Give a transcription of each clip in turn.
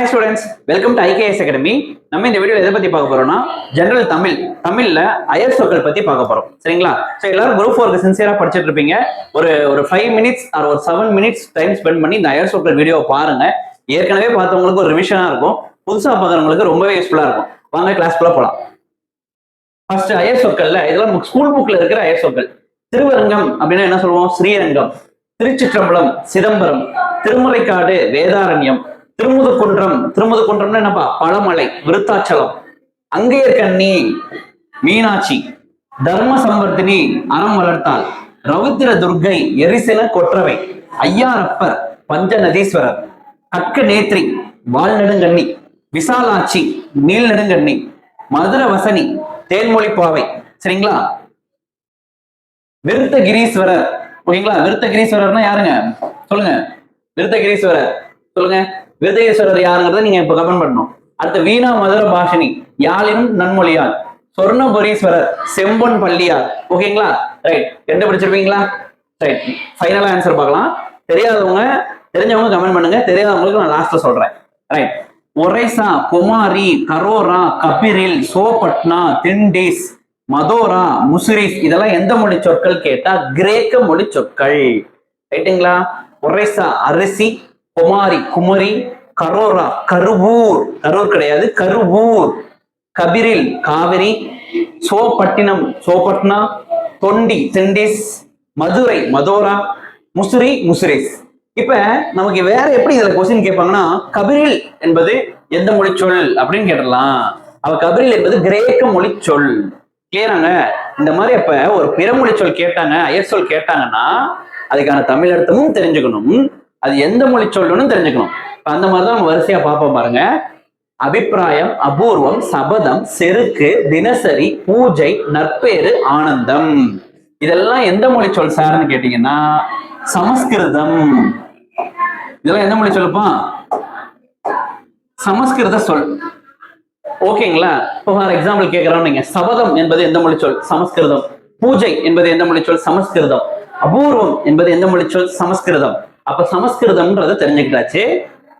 Hi students welcome to IKS academy நம்ம இந்த video எதை பத்தி பார்க்க போறோம்னா ஜென்ரல் தமிழ் தமிழ்ல அயர் சொற்கள் பத்தி பார்க்க போறோம். சரிங்களா? ஸோ எல்லாரும் குரூப் ஃபோருக்கு சின்சியரா படிச்சிட்டு இருப்பீங்க. ஒரு ஒரு ஃபைவ் மினிட்ஸ் ஆர் ஒரு செவன் மினிட்ஸ் டைம் ஸ்பெண்ட் பண்ணி இந்த அயர் சொற்கள் வீடியோ பாருங்க. ஏற்கனவே பார்த்தவங்களுக்கு ஒரு ரிவிஷனா இருக்கும். புதுசா பார்க்குறவங்களுக்கு ரொம்பவே யூஸ்ஃபுல்லா இருக்கும். வாங்க கிளாஸ் கிளாஸ்க்குள்ள போலாம். ஃபர்ஸ்ட் அயர் சொற்கள்ல இதெல்லாம் ஸ்கூல் புக்ல இருக்கிற அயர் சொற்கள். திருவரங்கம் அப்படின்னா என்ன சொல்லுவோம்? ஸ்ரீரங்கம். திருச்சிற்றம்பலம் சிதம்பரம். திருமலைக்காடு வேதாரண்யம். திருமுதுகுன்றம் திருமுதுகுன்றம்னா என்னப்பா? பழமலை விருத்தாச்சலம். அங்கேயர்கண்ணி மீனாட்சி தர்ம சம்பர்த்தினி அறம் வளர்த்தாள். ரவுத்திர துர்க்கை எரிசில கொற்றவை. ஐயாரப்பர் பஞ்ச நதீஸ்வரர் கற்க நேத்ரி வால்நெடுங்கண்ணி. விசாலாட்சி நீல் நெடுங்கண்ணி மதுர வசனி தேன்மொழி பாவை சரிங்களா? விருத்தகிரீஸ்வரர். ஓகேங்களா? விருத்தகிரீஸ்வரர்னா யாருங்க? சொல்லுங்க. விருத்தகிரீஸ்வரர். சொல்லுங்க. விதேஸ்வரர் யாருங்கிறத நீங்க இப்ப கமெண்ட் பண்ணணும். அடுத்து வீணா மதுர பாஷினி யாழினும் நன்மொழியார் சொர்ணபுரீஸ்வரர் செம்பொன் பள்ளியார் ஓகேங்களா? ரைட் கண்டுபிடிச்சிருப்பீங்களா? ரைட் ஃபைனலா ஆன்சர் பார்க்கலாம். தெரியாதவங்க தெரிஞ்சவங்க கமெண்ட் பண்ணுங்க. தெரியாதவங்களுக்கு நான் லாஸ்ட்ல சொல்றேன். ரைட் ஒரேசா குமாரி கரோரா கபிரில் சோபட்னா திண்டிஸ் மதோரா முசிரிஸ் இதெல்லாம் எந்த மொழி சொற்கள் கேட்டா கிரேக்க மொழி சொற்கள். ரைட்டுங்களா ஒரேசா அரிசி குமாரி குமரி கரோரா கருவூர். கரூர் கிடையாது கருவூர். கபிரில் காவிரி. சோபட்டினம் சோபட்னா தொண்டி திண்டிஸ். மதுரை மதோரா. முசிறி முசுரிஸ் இப்ப நமக்கு வேற எப்படி இதுல கொஸ்டின் கேட்பாங்கன்னா கபிரில் என்பது எந்த மொழி சொல் அப்படின்னு கேட்டலாம் அவ கபிரில் என்பது கிரேக்க மொழி சொல். கிளியராங்க இந்த மாதிரி அப்ப ஒரு பிறமொழி சொல் கேட்டாங்க அயர் சொல் கேட்டாங்கன்னா அதுக்கான தமிழ் அர்த்தமும் தெரிஞ்சுக்கணும். அது எந்த மொழி சொல்லணும்னு தெரிஞ்சுக்கணும். இப்ப அந்த மாதிரிதான் நம்ம வரிசையா பார்ப்போம் பாருங்க. அபிப்பிராயம் அபூர்வம் சபதம் செருக்கு தினசரி பூஜை நற்பேறு ஆனந்தம். இதெல்லாம் எந்த மொழி சொல் சார்னு கேட்டீங்கன்னா சமஸ்கிருதம். இதெல்லாம் எந்த மொழி சொல்லுப்பா? சமஸ்கிருத சொல். ஓகேங்களா? இப்போ ஃபார் எக்ஸாம்பிள் கேட்கிறோம் நீங்க. சபதம் என்பது எந்த மொழி சொல்? சமஸ்கிருதம். பூஜை என்பது எந்த மொழி சொல்? சமஸ்கிருதம். அபூர்வம் என்பது எந்த மொழி சொல்? சமஸ்கிருதம். அப்ப சமஸ்கிருதம்ன்றத தெரிஞ்சுக்கிட்டாச்சு.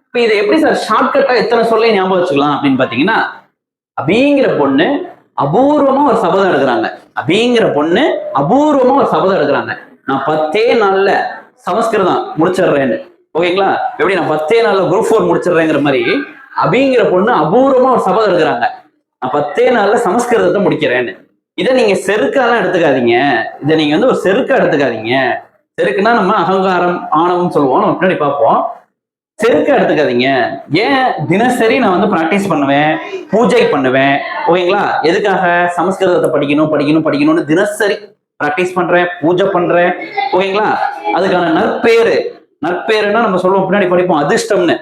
இப்ப இதை எப்படி சார் ஷார்ட்கட்டா எத்தனை சொல்ல ஞாபகம் வச்சுக்கலாம் அப்படின்னு பாத்தீங்கன்னா அப்படிங்கிற பொண்ணு அபூர்வமா ஒரு சபதம் எடுக்கிறாங்க. அப்படிங்கிற பொண்ணு அபூர்வமா ஒரு சபதம் எடுக்கிறாங்க. நான் பத்தே நாள்ல சமஸ்கிருதம் முடிச்சிடுறேன்னு. ஓகேங்களா? எப்படி நான் பத்தே நாள்ல குரூப் ஃபோர் முடிச்சிடுறேங்கிற மாதிரி அப்படிங்கிற பொண்ணு அபூர்வமா ஒரு சபதம் எடுக்கிறாங்க. நான் பத்தே நாள்ல சமஸ்கிருதத்தை முடிக்கிறேன்னு. இதை நீங்க செருக்காலாம் எடுத்துக்காதீங்க. இதை நீங்க வந்து ஒரு செருக்கா எடுத்துக்காதீங்க. செருக்குன்னா நம்ம அகங்காரம் ஆணவம் சொல்லுவோம். நம்ம பின்னாடி பார்ப்போம். செருக்கா எடுத்துக்காதீங்க. ஏன் தினசரி நான் வந்து ப்ராக்டிஸ் பண்ணுவேன் பூஜை பண்ணுவேன்? ஓகேங்களா? எதுக்காக? சமஸ்கிருதத்தை படிக்கணும் படிக்கணும் படிக்கணும்னு தினசரி ப்ராக்டிஸ் பண்றேன் பூஜை பண்றேன். ஓகேங்களா? அதுக்கான நற்பேரு நற்பேருன்னா நம்ம சொல்லுவோம் பின்னாடி படிப்போம் அதிர்ஷ்டம்னு.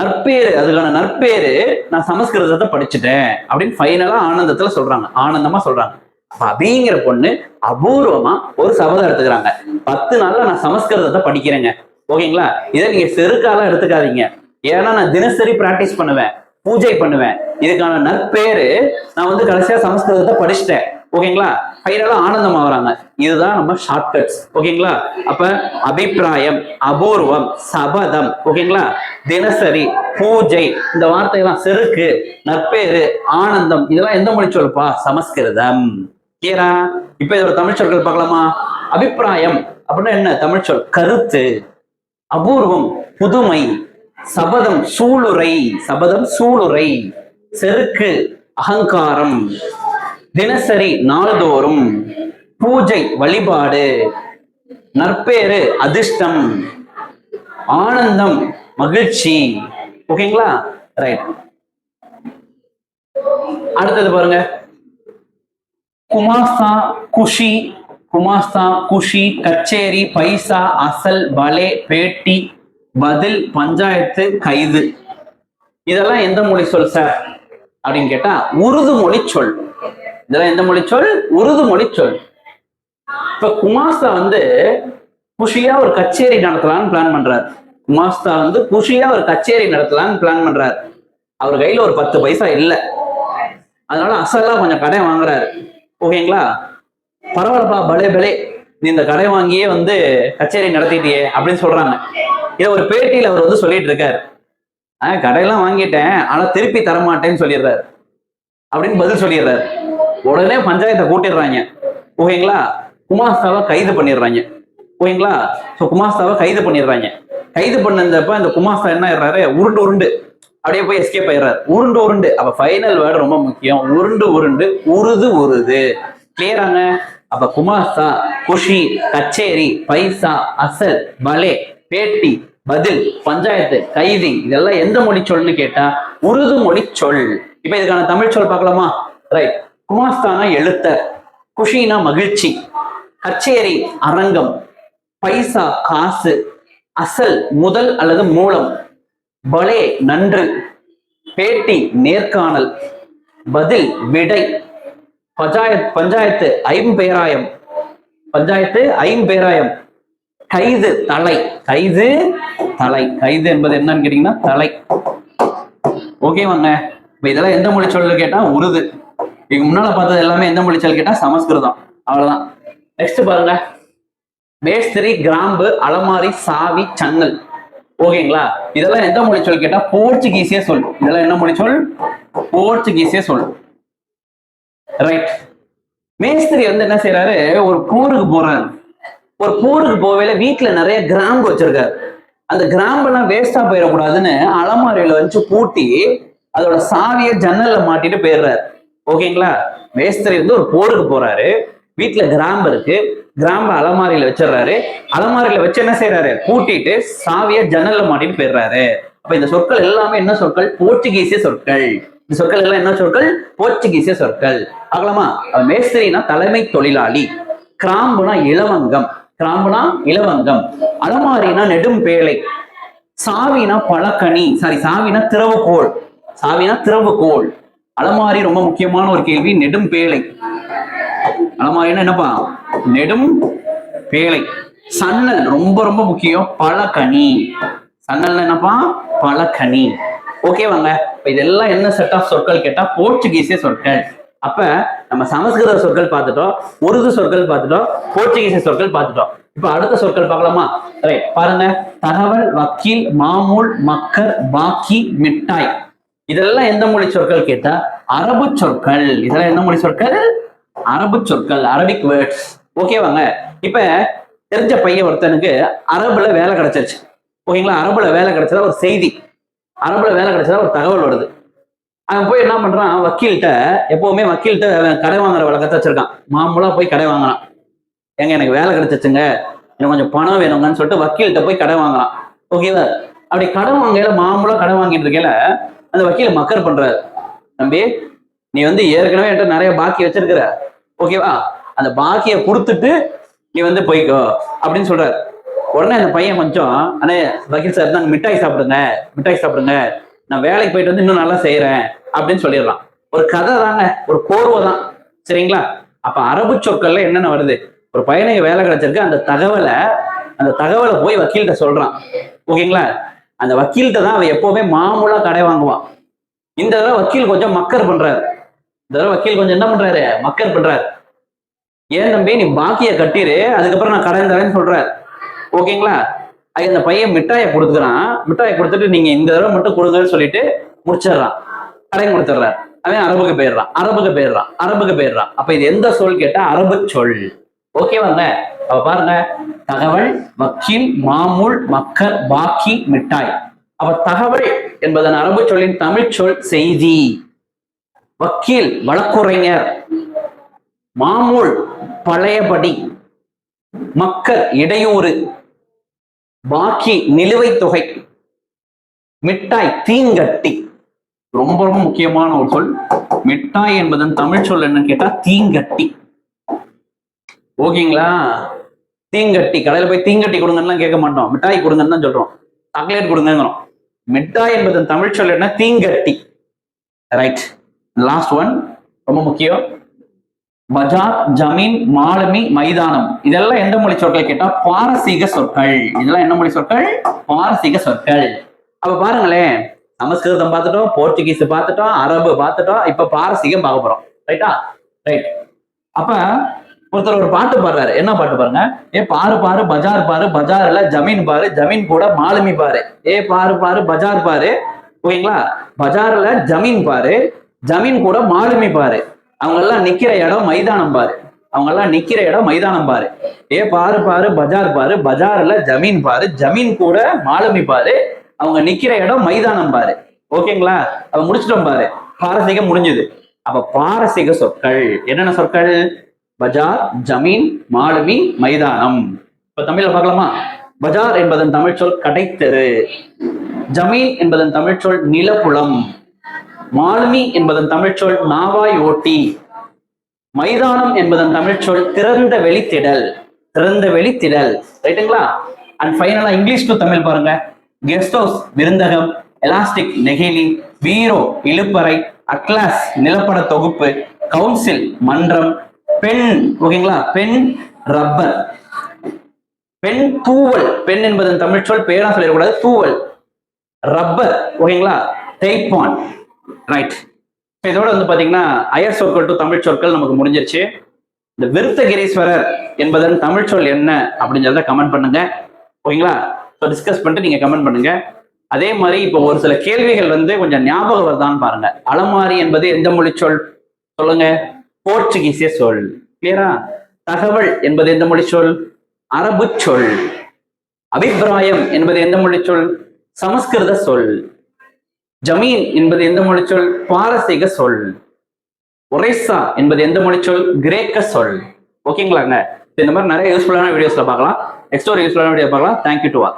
நற்பேரு அதுக்கான நற்பேரு நான் சமஸ்கிருதத்தை படிச்சுட்டேன் அப்படின்னு ஃபைனலா ஆனந்தத்துல சொல்றாங்க. ஆனந்தமா சொல்றாங்க. அப்ப அபிங்கிற பொண்ணு அபூர்வமா ஒரு சபதம் எடுத்துக்கிறாங்க. பத்து நாள்ல நான் சமஸ்கிருதத்தை படிக்கிறேங்க. ஓகேங்களா? இதை நீங்க செருக்காலாம் எடுத்துக்காதீங்க. ஏன்னா நான் தினசரி பிராக்டிஸ் பண்ணுவேன். பூஜை பண்ணுவேன். இதுக்கான நற்பேரு நான் வந்து கடைசியா சமஸ்கிருதத்தை படிச்சுட்டேன். ஓகேங்களா? ஃபைனலா ஆனந்தம் ஆகுறாங்க இதுதான் நம்ம ஷார்ட்கட்ஸ் ஓகேங்களா? அப்ப அபிப்பிராயம் அபூர்வம் சபதம். ஓகேங்களா? தினசரி பூஜை. இந்த வார்த்தையெல்லாம் செருக்கு நற்பேரு ஆனந்தம். இதெல்லாம் எந்த மொழி சொல்லுப்பா? சமஸ்கிருதம். கிளியரா இப்ப இதோட தமிழ் சொற்கள் பார்க்கலாமா? அபிப்பிராயம் அப்படின்னா என்ன? தமிழ் சொல். கருத்து அபூர்வம் புதுமை சபதம் சூளுரை. சபதம் சூளுரை. செருக்கு அகங்காரம். தினசரி நாள்தோறும். பூஜை வழிபாடு. நற்பேறு அதிர்ஷ்டம். ஆனந்தம் மகிழ்ச்சி. ஓகேங்களா? ரைட் அடுத்தது பாருங்க. குமாஸ்தா குஷி குமாஸ்தா குஷி கச்சேரி பைசா அசல் பலே பேட்டி பதில் பஞ்சாயத்து கைது. இதெல்லாம் எந்த மொழி சொல் சார்? அப்படின்னு கேட்டா உருது மொழி சொல். இதெல்லாம் எந்த மொழி சொல்? உருது மொழி சொல். இப்ப குமாஸ்தா வந்து குஷியா ஒரு கச்சேரி நடத்தலாம்னு பிளான் பண்றாரு. குமாஸ்தா வந்து குஷியா ஒரு கச்சேரி நடத்தலாம்னு பிளான் பண்றாரு. அவர் கையில ஒரு பத்து பைசா இல்லை. அதனால அசலா கொஞ்சம் கடை வாங்குறாரு. ஓகேங்களா? பரவாயில்லப்பா பலே பலே நீ இந்த கடை வாங்கியே வந்து கச்சேரி நடத்திட்டியே அப்படின்னு சொல்றாங்க. இதை ஒரு பேட்டியில் அவர் வந்து சொல்லிட்டு இருக்காரு. ஆஹ் கடையெல்லாம் வாங்கிட்டேன் ஆனா திருப்பி தரமாட்டேன்னு சொல்லிடுறாரு. அப்படின்னு பதில் சொல்லிடுறாரு. உடனே பஞ்சாயத்தை கூட்டிடுறாங்க. ஓகேங்களா? குமாஸ்தாவை கைது பண்ணிடுறாங்க. ஓகேங்களா? ஸோ குமாஸ்தாவை கைது பண்ணிடுறாங்க. கைது பண்ணதப்ப அந்த குமாஸ்தா என்ன ஆயிடுறாரு? உருண்டு உருண்டு. அப்படியே போய் எஸ்கேப் ஆயிடுறாரு. உருண்டு உருண்டு. அப்ப ஃபைனல் வேர்டு ரொம்ப முக்கியம். உருண்டு உருண்டு. உருது உருது. கிளியராங்க அப்ப குமாசா குஷி கச்சேரி பைசா அசல் பலே பேட்டி பதில் பஞ்சாயத்து கைதி இதெல்லாம் எந்த மொழி சொல்னு கேட்டா உருது மொழி சொல். இப்ப இதுக்கான தமிழ் சொல் பார்க்கலாமா? ரைட் குமாஸ்தானா எழுத்தர். குஷினா மகிழ்ச்சி. கச்சேரி அரங்கம். பைசா காசு. அசல் முதல் அல்லது மூலம். பலே நன்று பேட்டி நேர்காணல் பதில் விடை பஞ்சாயத் பஞ்சாயத்து ஐம்பேராயம் பஞ்சாயத்து ஐம்பேராயம் கைது தலை கைது தலை. கைது என்பது என்னன்னு கேட்டீங்கன்னா தலை. ஓகேவாங்க இப்ப இதெல்லாம் எந்த மொழி சொல்லு கேட்டா உருது. இதுக்கு முன்னால பார்த்தது எல்லாமே எந்த மொழி சொல் கேட்டா சமஸ்கிருதம். அவ்வளவுதான். நெக்ஸ்ட் பாருங்க. மேஸ்திரி கிராம்பு அலமாரி சாவி சன்னல் ஓகேங்களா? இதெல்லாம் எந்த மொழி சொல் கேட்டா போர்ச்சுகீஸே சொல். இதெல்லாம் என்ன மொழி சொல்? போர்ச்சுகீஸே சொல். ரைட் மேஸ்திரி வந்து என்ன செய்யறாரு ஒரு போருக்கு போறாரு. ஒரு போருக்கு போவேல வீட்டுல நிறைய கிராம்பு வச்சிருக்காரு. அந்த கிராம்பெல்லாம் வேஸ்டா போயிடக்கூடாதுன்னு அலமாரியில வச்சு பூட்டி அதோட சாவியை ஜன்னல்ல மாட்டிட்டு போயிடுறாரு. ஓகேங்களா? மேஸ்திரி வந்து ஒரு போருக்கு போறாரு. வீட்டுல கிராம்பு இருக்கு. கிராம்ப அலமாரியில வச்சிடுறாரு. அலமாரியில வச்சு என்ன செய்யறாரு கூட்டிட்டு சாவிய ஜன்னல்ல மாட்டிட்டு போயிடுறாரு. அப்ப இந்த சொற்கள் எல்லாமே என்ன சொற்கள்? போர்ச்சுகீசிய சொற்கள். இந்த சொற்கள் எல்லாம் என்ன சொற்கள்? போர்ச்சுகீசிய சொற்கள். ஆகலாமா மேஸ்திரினா தலைமை தொழிலாளி. கிராம்புனா இளவங்கம். கிராம்புனா இளவங்கம். அலமாரினா நெடும் பேழை. சாவினா பழக்கனி. சாரி சாவினா திறவுகோள். சாவினா திறவுகோள். அலமாரி ரொம்ப முக்கியமான ஒரு கேள்வி. நெடும் பேழை. அலமாரினா என்னப்பா? நெடும் பேழை. சன்னல் ரொம்ப ரொம்ப முக்கியம். பழக்கனி. சன்னல் என்னப்பா? பழக்கனி. ஓகேவாங்க இப்ப இதெல்லாம் என்ன செட் ஆஃப் சொற்கள் கேட்டா போர்ச்சுகீசிய சொற்கள். அப்ப நம்ம சமஸ்கிருத சொற்கள் பார்த்துட்டோம் உருது சொற்கள் பார்த்துட்டோம் போர்ச்சுகீசிய சொற்கள் பார்த்துட்டோம். இப்ப அடுத்த சொற்கள் பார்க்கலாமா? ரைட் பாருங்க. தகவல் வக்கீல் மாமூல் மக்கர் பாக்கி மிட்டாய். இதெல்லாம் எந்த மொழி சொற்கள் கேட்டா? அரபு சொற்கள். இதெல்லாம் எந்த மொழி சொற்கள்? அரபு சொற்கள் அரபிக் வேர்ட்ஸ் ஓகேவாங்க இப்ப தெரிஞ்ச பையன் ஒருத்தனுக்கு அரபுல வேலை கிடைச்சிருச்சு. ஓகேங்களா? அரபுல வேலை கிடைச்சதா ஒரு செய்தி. அரபுல வேலை கிடைச்சதா ஒரு தகவல் வருது. அவன் போய் என்ன பண்றான்? வக்கீல்கிட்ட எப்பவுமே வக்கீல்கிட்ட கடை வாங்குற வழக்கத்தை வச்சிருக்கான். மாமூலா போய் கடை வாங்குறான். ஏங்க எனக்கு வேலை கிடைச்சிச்சுங்க. எனக்கு கொஞ்சம் பணம் வேணுங்கன்னு சொல்லிட்டு வக்கீல்கிட்ட போய் கடை வாங்குறான். ஓகேவா அப்படி கடன் வாங்கையில மாமூலா கடை வாங்கிட்டு இருக்கல அந்த வக்கீல மக்கர் பண்றாரு. தம்பி நீ வந்து ஏற்கனவே என்கிட்ட நிறைய பாக்கி வச்சிருக்கிற. ஓகேவா அந்த பாக்கியை கொடுத்துட்டு நீ வந்து போய்க்கோ அப்படின்னு சொல்றாரு. உடனே அந்த பையன் கொஞ்சம் அண்ணே வக்கீல் சார் தான் மிட்டாய் சாப்பிடுங்க மிட்டாய் சாப்பிடுங்க. நான் வேலைக்கு போயிட்டு வந்து இன்னும் நல்லா செய்யறேன் அப்படின்னு சொல்லிடலாம். ஒரு கதை தாங்க ஒரு கோர்வை தான். சரிங்களா? அப்ப அரபு சொற்கள்ல என்னென்ன வருது? ஒரு பையனுக்கு வேலை கிடைச்சிருக்கு அந்த தகவலை அந்த தகவலை போய் வக்கீல்கிட்ட சொல்றான். ஓகேங்களா? அந்த வக்கீல்கிட்ட தான் அவன் எப்பவுமே மாமூலா கடை வாங்குவான். இந்த தடவை வக்கீல் கொஞ்சம் மக்கர் பண்றாரு. இந்த தடவை வக்கீல் கொஞ்சம் என்ன பண்றாரு? மக்கர் பண்றாரு. ஏன் தம்பி? நீ பாக்கிய கட்டிரு. அதுக்கப்புறம் நான் கடன் தரேன்னு சொல்றாரு. ஓகேங்களா? அது அந்த பையன் மிட்டாயை கொடுத்துக்கிறான். மிட்டாயை கொடுத்துட்டு நீங்க இந்த தடவை மட்டும் கொடுங்கன்னு சொல்லிட்டு முடிச்சிடுறான். கடன் கொடுத்துட்றாரு. அவன் அரபுக்கு போயிடுறான். அரபுக்கு போயிடுறான். அரபுக்கு போயிடுறான். அப்ப இது எந்த சொல் கேட்டா அரபு சொல். ஓகேவாங்க அப்ப பாருங்க. தகவல் வக்கீல் மாமூல் மக்கர் பாக்கி மிட்டாய். அப்ப தகவல் என்பதன் அரபு சொல்லின் தமிழ் சொல் செய்தி. வக்கீல் வழக்குரைஞர் மாமூல் பழையபடி மக்கள் இடையூறு பாக்கி நிலுவைத் தொகை மிட்டாய் தீங்கட்டி. ரொம்ப ரொம்ப முக்கியமான ஒரு சொல். மிட்டாய் என்பதன் தமிழ் சொல் என்னன்னு கேட்டா தீங்கட்டி. ஓகேங்களா? தீங்கட்டி. கடையில போய் தீங்கட்டி கொடுங்கன்னு கேட்க மாட்டோம். மிட்டாய் கொடுங்கன்னு தான் சொல்றோம். சாக்லேட் கொடுங்கிறோம் மிட்டாய் என்பதன் தமிழ் சொல் என்ன? தீங்கட்டி. ரைட் லாஸ்ட் ஒன் ரொம்ப முக்கியம். பஜார் ஜமீன் மாலுமி மைதானம். இதெல்லாம் எந்த மொழி சொற்கள் கேட்டா? பாரசீக சொற்கள். இதெல்லாம் என்ன மொழி சொற்கள்? பாரசீக சொற்கள். அப்ப பாருங்களேன். சமஸ்கிருதம் பார்த்துட்டோம் போர்ச்சுகீஸ் பார்த்துட்டோம் அரபு பார்த்துட்டோம் இப்ப பாரசீகம் பார்க்க போறோம். ரைட்டா ரைட் அப்ப ஒருத்தர் ஒரு பாட்டு பாடுறாரு. என்ன பாட்டு பாருங்க? ஏ பாரு பாரு பஜார் பாரு பஜார்ல ஜமீன் பாரு ஜமீன் கூட மாலுமி பாரு. ஏ பாரு பாரு பஜார் பாரு. ஓகேங்களா பஜார்ல ஜமீன் பாரு ஜமீன் கூட மாலுமி பாரு. அவங்க எல்லாம் நிக்கிற இடம் மைதானம் பாரு. அவங்க எல்லாம் நிக்கிற இடம் மைதானம் பாரு. ஏ பாரு பாரு பஜார் பாரு. பஜார்ல ஜமீன் பாரு. ஜமீன் கூட மாலுமி பாரு. அவங்க நிக்கிற இடம் மைதானம் பாரு. ஓகேங்களா? அவ முடிச்சிட்டோம் பாரு. பாரசீகம் முடிஞ்சது. அப்ப பாரசீக சொற்கள். என்னென்ன சொற்கள்? பஜார் ஜமீன் மாலுமி மைதானம். இப்ப தமிழ்ல பார்க்கலாமா? பஜார் என்பதன் தமிழ் சொல் கடைத்தெரு. ஜமீன் என்பதன் தமிழ் சொல் நிலப்புலம். மாலுமி என்பதன் தமிழ்ச்சொல் நாவாய் ஓட்டி. மைதானம் என்பதன் தமிழ்ச்சொல் திறந்த வெளித்திடல் திறந்த வெளித்திடல். ரைட்டுங்களா அண்ட் ஃபைனலா இங்கிலீஷ் டு தமிழ் பாருங்க. கெஸ்ட் ஹவுஸ் விருந்தகம் எலாஸ்டிக் நெகிழி பீரோ இழுப்பறை அட்லாஸ் நிலப்பட தொகுப்பு கவுன்சில் மன்றம் பெண் ஓகேங்களா பெண் ரப்பர் பெண் தூவல். பெண் என்பதன் தமிழ்ச்சொல் பேரா சொல்லிடக்கூடாது தூவல். ரப்பர் ஓகேங்களா தேய்ப்பான் ரைட் இதோட வந்து பாத்தீங்கன்னா அயர் சொற்கள் டு தமிழ் சொற்கள் நமக்கு முடிஞ்சிருச்சு. இந்த விருத்தகிரீஸ்வரர் என்பதன் தமிழ் சொல் என்ன அப்படிங்கிறத கமெண்ட் பண்ணுங்க. ஓகேங்களா? ஸோ டிஸ்கஸ் பண்ணிட்டு நீங்க கமெண்ட் பண்ணுங்க. அதே மாதிரி இப்போ ஒரு சில கேள்விகள் வந்து கொஞ்சம் ஞாபகம் வருதான்னு பாருங்க. அலமாரி என்பது எந்த மொழி சொல்? சொல்லுங்க. போர்ச்சுகீசிய சொல். கிளியரா தகவல் என்பது எந்த மொழி சொல்? அரபு சொல். அபிப்பிராயம் என்பது எந்த மொழி சொல்? சமஸ்கிருத சொல். ஜமீன் என்பது எந்த மொழி சொல்? பாரசீக சொல். ஒரேசா என்பது எந்த மொழி சொல்? கிரேக்க சொல். ஓகேங்களாங்க? இந்த மாதிரி நிறைய யூஸ்ஃபுல்லான வீடியோஸ்ல பார்க்கலாம். நெக்ஸ்ட் ஒரு யூஸ்ஃபுல்லான வீடியோ பார்க்கலாம். Thank you to all